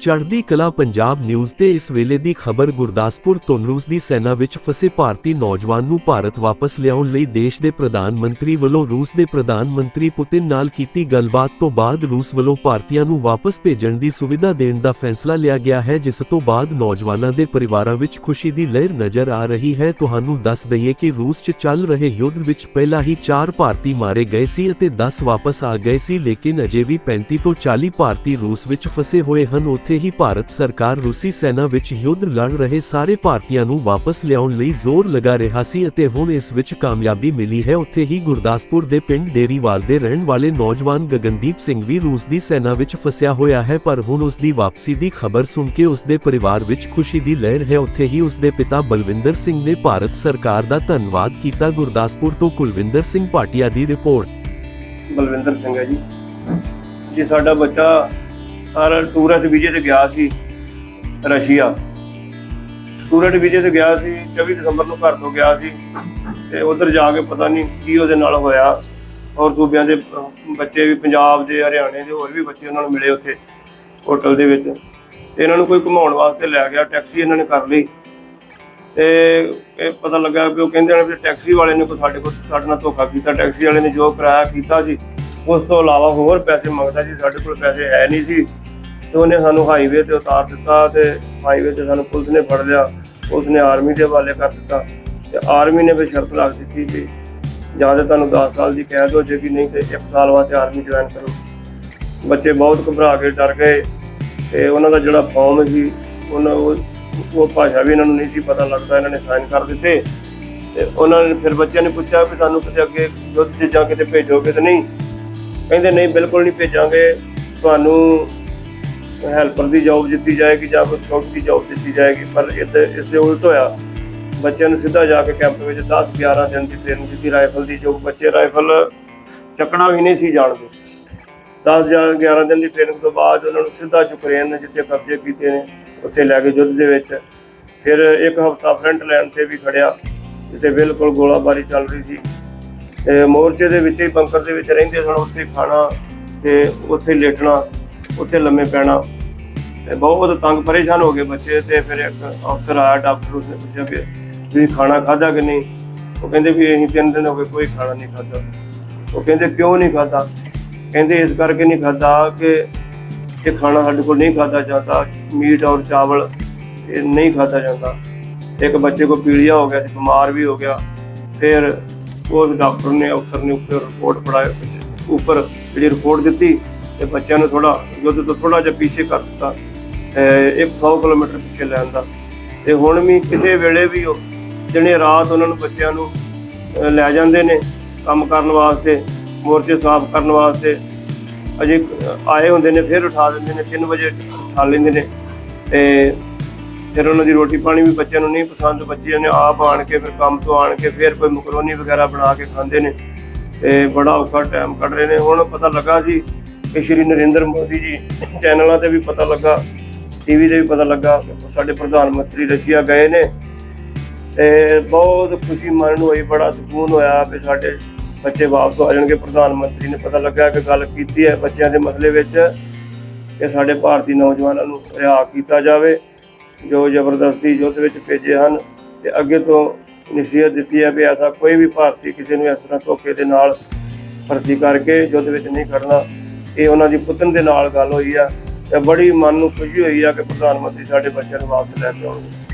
ਚੜ੍ਹਦੀ ਕਲਾ ਪੰਜਾਬ ਨਿਊਜ਼ ਤੇ ਇਸ ਵੇਲੇ ਦੀ ਖਬਰ ਗੁਰਦਾਸਪੁਰ ਤੋਂ ਰੂਸ ਦੀ ਸੈਨਾ ਵਿੱਚ ਫਸੇ ਭਾਰਤੀ ਨੌਜਵਾਨ ਨੂੰ ਭਾਰਤ ਵਾਪਸ ਲਿਆਉਣ ਲਈ ਦੇਸ਼ ਦੇ ਪ੍ਰਧਾਨ ਮੰਤਰੀ ਵੱਲੋਂ ਰੂਸ ਦੇ ਪ੍ਰਧਾਨ ਮੰਤਰੀ ਪੁਤਿਨ ਨਾਲ ਕੀਤੀ ਗੱਲਬਾਤ ਤੋਂ ਬਾਅਦ ਰੂਸ ਵੱਲੋਂ ਭਾਰਤੀਆਂ ਨੂੰ ਵਾਪਸ ਭੇਜਣ ਦੀ ਸੁਵਿਧਾ ਦੇਣ ਦਾ ਫੈਸਲਾ ਲਿਆ ਗਿਆ ਹੈ, ਜਿਸ ਤੋਂ ਬਾਅਦ ਨੌਜਵਾਨਾਂ ਦੇ ਪਰਿਵਾਰਾਂ ਵਿੱਚ ਖੁਸ਼ੀ ਦੀ ਲਹਿਰ ਨਜ਼ਰ ਆ ਰਹੀ ਹੈ। ਤੁਹਾਨੂੰ ਦੱਸ ਦਈਏ ਕਿ ਰੂਸ 'ਚ ਚੱਲ ਰਹੇ ਯੁੱਧ ਵਿੱਚ ਪਹਿਲਾਂ ਹੀ 4 ਭਾਰਤੀ ਮਾਰੇ ਗਏ ਸੀ ਅਤੇ 10 ਵਾਪਸ ਆ ਗਏ ਸੀ, ਲੇਕਿਨ ਅਜੇ ਵੀ 35 ਤੋਂ 40 ਭਾਰਤੀ ਰੂਸ ਵਿੱਚ ਫਸੇ ਹੋਏ ਹਨ। ਉੱਥੇ ਹੀ ਭਾਰਤ ਸਰਕਾਰ ਰੂਸੀ ਸੈਨਾ ਵਿੱਚ ਯੁੱਧ ਲੜ ਰਹੇ ਸਾਰੇ ਭਾਰਤੀਆਂ ਨੂੰ ਵਾਪਸ ਲਿਆਉਣ ਲਈ ਜ਼ੋਰ ਲਗਾ ਰਿਹਾ ਸੀ ਅਤੇ ਹੁਣ ਇਸ ਵਿੱਚ ਕਾਮਯਾਬੀ ਮਿਲੀ ਹੈ। ਉੱਥੇ ਹੀ ਗੁਰਦਾਸਪੁਰ ਦੇ ਪਿੰਡ ਡੇਰੀਵਾਲ ਦੇ ਰਹਿਣ ਵਾਲੇ ਨੌਜਵਾਨ ਗਗਨਦੀਪ ਸਿੰਘ ਵੀ ਰੂਸ ਦੀ ਸੈਨਾ ਵਿੱਚ ਫਸਿਆ ਹੋਇਆ ਹੈ, ਪਰ ਹੁਣ ਉਸ ਦੀ ਵਾਪਸੀ ਦੀ ਖਬਰ ਸੁਣ ਕੇ ਉਸ ਦੇ ਪਰਿਵਾਰ ਵਿੱਚ ਖੁਸ਼ੀ ਦੀ ਲਹਿਰ ਹੈ। ਉੱਥੇ ਹੀ ਉਸ ਦੇ ਪਿਤਾ ਬਲਵਿੰਦਰ ਸਿੰਘ ਨੇ ਭਾਰਤ ਸਰਕਾਰ ਦਾ ਧੰਨਵਾਦ ਕੀਤਾ। ਗੁਰਦਾਸਪੁਰ ਤੋਂ ਕੁਲਵਿੰਦਰ ਸਿੰਘ ਭਾਟੀਆ ਦੀ ਰਿਪੋਰਟ। ਬਲਵਿੰਦਰ ਸਿੰਘ ਹੈ ਜੀ। ਜੀ, ਸਾਡਾ ਬੱਚਾ ਸਾਰਾ ਟੂਰਿਸਟ ਵੀਜ਼ੇ ਤੇ ਗਿਆ ਸੀ ਰਸ਼ੀਆ। ਟੂਰਿਸਟ ਵੀਜ਼ੇ ਤੇ ਗਿਆ ਸੀ 24 ਦਸੰਬਰ ਨੂੰ ਘਰ ਤੋਂ ਗਿਆ ਸੀ ਤੇ ਉਧਰ ਜਾ ਕੇ ਪਤਾ ਨਹੀਂ ਕੀ ਉਹਦੇ ਨਾਲ ਹੋਇਆ। ਔਰ ਸੂਬਿਆਂ ਦੇ ਬੱਚੇ ਵੀ ਪੰਜਾਬ ਦੇ, ਹਰਿਆਣੇ ਦੇ, ਹੋਰ ਵੀ ਬੱਚੇ ਉਹਨਾਂ ਨੂੰ ਮਿਲੇ ਉੱਥੇ ਹੋਟਲ ਦੇ ਵਿੱਚ। ਤੇ ਇਹਨਾਂ ਨੂੰ ਕੋਈ ਘੁਮਾਉਣ ਵਾਸਤੇ ਲੈ ਗਿਆ, ਟੈਕਸੀ ਇਹਨਾਂ ਨੇ ਕਰ ਲਈ। ਤੇ ਇਹ ਪਤਾ ਲੱਗਾ ਵੀ ਉਹ ਕਹਿੰਦੇ ਨੇ ਵੀ ਟੈਕਸੀ ਵਾਲੇ ਨੇ ਕੋਈ ਸਾਡੇ ਕੋਲ ਸਾਡੇ ਨਾਲ ਧੋਖਾ ਕੀਤਾ। ਟੈਕਸੀ ਵਾਲੇ ਨੇ ਜੋ ਕਿਰਾਇਆ ਕੀਤਾ ਸੀ ਉਸ ਤੋਂ ਇਲਾਵਾ ਹੋਰ ਪੈਸੇ ਮੰਗਦਾ ਸੀ, ਸਾਡੇ ਕੋਲ ਪੈਸੇ ਹੈ ਨਹੀਂ ਸੀ। ਤੇ ਉਹਨੇ ਸਾਨੂੰ ਹਾਈਵੇ ਤੇ ਉਤਾਰ ਦਿੱਤਾ ਤੇ ਹਾਈਵੇ ਤੇ ਸਾਨੂੰ ਪੁਲਿਸ ਨੇ ਫੜ ਲਿਆ। ਪੁਲਿਸ ਨੇ ਆਰਮੀ ਦੇ ਹਵਾਲੇ ਕਰ ਦਿੱਤਾ। ਤੇ ਆਰਮੀ ਨੇ ਵੀ ਸ਼ਰਤ ਲਾ ਦਿੱਤੀ ਵੀ ਜਾਂ ਤਾਂ ਤੁਹਾਨੂੰ 10 ਸਾਲ ਦੀ ਕੈਦ ਹੋ ਜਾਏਗੀ, ਨਹੀਂ ਤੇ 1 ਸਾਲ ਬਾਅਦ ਆਰਮੀ ਜੁਆਇਨ ਕਰੋ। ਬੱਚੇ ਬਹੁਤ ਘਬਰਾ ਕੇ ਡਰ ਗਏ ਤੇ ਉਹਨਾਂ ਦਾ ਜਿਹੜਾ ਫਾਰਮ ਸੀ, ਉਹਨਾਂ ਉਹ ਉਹ ਭਾਸ਼ਾ ਵੀ ਇਹਨਾਂ ਨੂੰ ਨਹੀਂ ਸੀ ਪਤਾ ਲੱਗਦਾ, ਇਹਨਾਂ ਨੇ ਸਾਈਨ ਕਰ ਦਿੱਤੇ। ਤੇ ਉਹਨਾਂ ਨੇ ਫਿਰ ਬੱਚਿਆਂ ਨੇ ਪੁੱਛਿਆ ਵੀ ਸਾਨੂੰ ਕਿਤੇ ਅੱਗੇ ਦੁੱਧ 'ਚ ਜਾਂ ਕਿਤੇ ਭੇਜੋਗੇ ਤੇ ਨਹੀਂ। ਕਹਿੰਦੇ ਨਹੀਂ, ਬਿਲਕੁਲ ਨਹੀਂ ਭੇਜਾਂਗੇ। ਤੁਹਾਨੂੰ ਹੈਲਪਰ ਦੀ ਜੌਬ ਦਿੱਤੀ ਜਾਏਗੀ ਜਾਂ ਕੋਈ ਸਕਾਊਟ ਦੀ ਜੌਬ ਦਿੱਤੀ ਜਾਏਗੀ, ਪਰ ਇੱਥੇ ਇਸ ਦੇ ਉਲਟ ਹੋਇਆ। ਬੱਚਿਆਂ ਨੂੰ ਸਿੱਧਾ ਜਾ ਕੇ ਕੈਂਪ ਵਿੱਚ 10 11 ਦਿਨ ਦੀ ਟ੍ਰੇਨਿੰਗ ਦਿੱਤੀ ਰਾਈਫਲ ਦੀ, ਜੋ ਬੱਚੇ ਰਾਈਫਲ ਚੱਕਣਾ ਵੀ ਨਹੀਂ ਸੀ ਜਾਣਦੇ। 10 ਜਾਂ 11 ਦਿਨ ਦੀ ਟ੍ਰੇਨਿੰਗ ਤੋਂ ਬਾਅਦ ਉਹਨਾਂ ਨੂੰ ਸਿੱਧਾ ਯੂਕਰੇਨ ਨੇ ਜਿੱਥੇ ਕਬਜ਼ੇ ਕੀਤੇ ਨੇ, ਉੱਥੇ ਲੈ ਕੇ ਯੁੱਧ ਦੇ ਵਿੱਚ। ਫਿਰ ਇੱਕ ਹਫਤਾ ਫਰੰਟ ਲਾਈਨ ਤੇ ਵੀ ਖੜਿਆ, ਜਿੱਥੇ ਬਿਲਕੁਲ ਗੋਲਾਬਾਰੀ ਚੱਲ ਰਹੀ ਸੀ। ਮੋਰਚੇ ਦੇ ਵਿੱਚ ਹੀ, ਬੰਕਰ ਦੇ ਵਿੱਚ ਰਹਿੰਦੇ ਸਨ, ਉੱਥੇ ਖਾਣਾ ਤੇ ਉੱਥੇ ਲੇਟਣਾ, ਉੱਥੇ ਲੰਮੇ ਪੈਣਾ। ਤੇ ਬਹੁਤ ਤੰਗ ਪਰੇਸ਼ਾਨ ਹੋ ਗਏ ਬੱਚੇ ਤੇ ਫਿਰ ਇੱਕ ਅਫਸਰ ਆਇਆ, ਡਾਕਟਰ ਉਸਨੇ ਪੁੱਛਿਆ ਕਿ ਤੁਸੀਂ ਖਾਣਾ ਖਾਧਾ ਕਿ ਨਹੀਂ? ਉਹ ਕਹਿੰਦੇ ਵੀ ਅਸੀਂ ਤਿੰਨ ਦਿਨ ਹੋ ਗਏ ਕੋਈ ਖਾਣਾ ਨਹੀਂ ਖਾਧਾ। ਉਹ ਕਹਿੰਦੇ ਕਿਉਂ ਨਹੀਂ ਖਾਧਾ? ਕਹਿੰਦੇ ਇਸ ਕਰਕੇ ਨਹੀਂ ਖਾਧਾ ਕਿ ਇਹ ਖਾਣਾ ਸਾਡੇ ਕੋਲ ਨਹੀਂ ਖਾਧਾ ਜਾਂਦਾ, ਮੀਟ ਔਰ ਚਾਵਲ ਇਹ ਨਹੀਂ ਖਾਧਾ ਜਾਂਦਾ। ਇੱਕ ਬੱਚੇ ਕੋ ਪੀਲੀਆ ਹੋ ਗਿਆ ਸੀ ਬਿਮਾਰ ਵੀ ਹੋ ਗਿਆ। ਫਿਰ ਉਸ ਡਾਕਟਰ ਨੇ, ਅਫਸਰ ਨੇ ਉੱਪਰ ਰਿਪੋਰਟ ਪੜਾਇਆ ਉੱਪਰ ਜਿਹੜੀ ਰਿਪੋਰਟ ਦਿੱਤੀ ਤੇ ਬੱਚਿਆਂ ਨੂੰ ਥੋੜਾ ਯੁੱਧ ਤੋਂ ਥੋੜਾ ਜਿਹਾ ਪਿੱਛੇ ਕਰ ਦਿੱਤਾ ਇੱਕ 100 ਕਿਲੋਮੀਟਰ ਪਿੱਛੇ ਲੈਣ ਦਾ ਤੇ ਹੁਣ ਵੀ ਕਿਸੇ ਵੇਲੇ ਵੀ ਉਹ ਦਿਨੇ ਰਾਤ ਉਹਨਾਂ ਨੂੰ ਬੱਚਿਆਂ ਨੂੰ ਲੈ ਜਾਂਦੇ ਨੇ ਕੰਮ ਕਰਨ ਵਾਸਤੇ, ਮੋਰਚੇ ਸਾਫ਼ ਕਰਨ ਵਾਸਤੇ, ਅਜੇ ਆਏ ਹੁੰਦੇ ਨੇ, ਫਿਰ ਉਠਾ ਦਿੰਦੇ ਨੇ 3 ਵਜੇ ਉਠਾ ਲੈਂਦੇ ਨੇ। ਤੇ ਫਿਰ ਉਹਨਾਂ ਦੀ ਰੋਟੀ ਪਾਣੀ ਵੀ ਬੱਚਿਆਂ ਨੂੰ ਨਹੀਂ ਪਸੰਦ, ਬੱਚਿਆਂ ਨੇ ਆਪ ਆਣ ਕੇ ਫਿਰ ਕੰਮ ਤੋਂ ਆਣ ਕੇ ਫਿਰ ਕੋਈ ਮਕਰੋਨੀ ਵਗੈਰਾ ਬਣਾ ਕੇ ਖਾਂਦੇ ਨੇ ਤੇ ਬੜਾ ਔਖਾ ਟਾਈਮ ਕੱਢ ਰਹੇ ਨੇ। ਹੁਣ ਪਤਾ ਲੱਗਾ ਸੀ ਕਿ ਸ਼੍ਰੀ ਨਰਿੰਦਰ ਮੋਦੀ ਜੀ ਚੈਨਲਾਂ ਤੇ ਵੀ ਪਤਾ ਲੱਗਾ ਟੀਵੀ ਤੇ ਵੀ ਪਤਾ ਲੱਗਾ ਸਾਡੇ ਪ੍ਰਧਾਨ ਮੰਤਰੀ ਰਸ਼ੀਆ ਗਏ ਨੇ ਤੇ ਬਹੁਤ ਖੁਸ਼ੀ ਮਨ ਹੋਈ, ਬੜਾ ਸਕੂਨ ਹੋਇਆ ਕਿ ਸਾਡੇ ਬੱਚੇ ਵਾਪਸ ਆ ਜਾਣਗੇ। ਪ੍ਰਧਾਨ ਮੰਤਰੀ ਨੇ ਪਤਾ ਲੱਗਾ ਕਿ ਗੱਲ ਕੀਤੀ ਹੈ ਬੱਚਿਆਂ ਦੇ ਮਸਲੇ ਵਿੱਚ ਕਿ ਸਾਡੇ ਭਾਰਤੀ ਨੌਜਵਾਨਾਂ ਨੂੰ ਰਿਹਾ ਕੀਤਾ ਜਾਵੇ। ਜੋ ਜ਼ਬਰਦਸਤੀ ਯੁੱਧ ਵਿੱਚ ਭੇਜੇ ਹਨ ਤੇ ਅੱਗੇ ਤੋਂ ਨਸੀਹਤ ਦਿੱਤੀ ਹੈ ਵੀ ਐਸਾ ਕੋਈ ਵੀ ਭਾਰਤੀ ਕਿਸੇ ਨੂੰ ਇਸ ਤਰ੍ਹਾਂ ਧੋਖੇ ਦੇ ਨਾਲ ਭਰਤੀ ਕਰਕੇ ਯੁੱਧ ਵਿੱਚ ਨਹੀਂ ਖੜਨਾ। ਇਹ ਉਹਨਾਂ ਦੀ ਪੁੱਤਨ ਦੇ ਨਾਲ ਗੱਲ ਹੋਈ ਆ ਤੇ ਬੜੀ ਮਨ ਨੂੰ ਖੁਸ਼ੀ ਹੋਈ ਆ ਕਿ ਪ੍ਰਧਾਨ ਮੰਤਰੀ ਸਾਡੇ ਬੱਚਿਆਂ ਨੂੰ ਵਾਪਸ ਲੈ ਕੇ ਆਉਣਗੇ।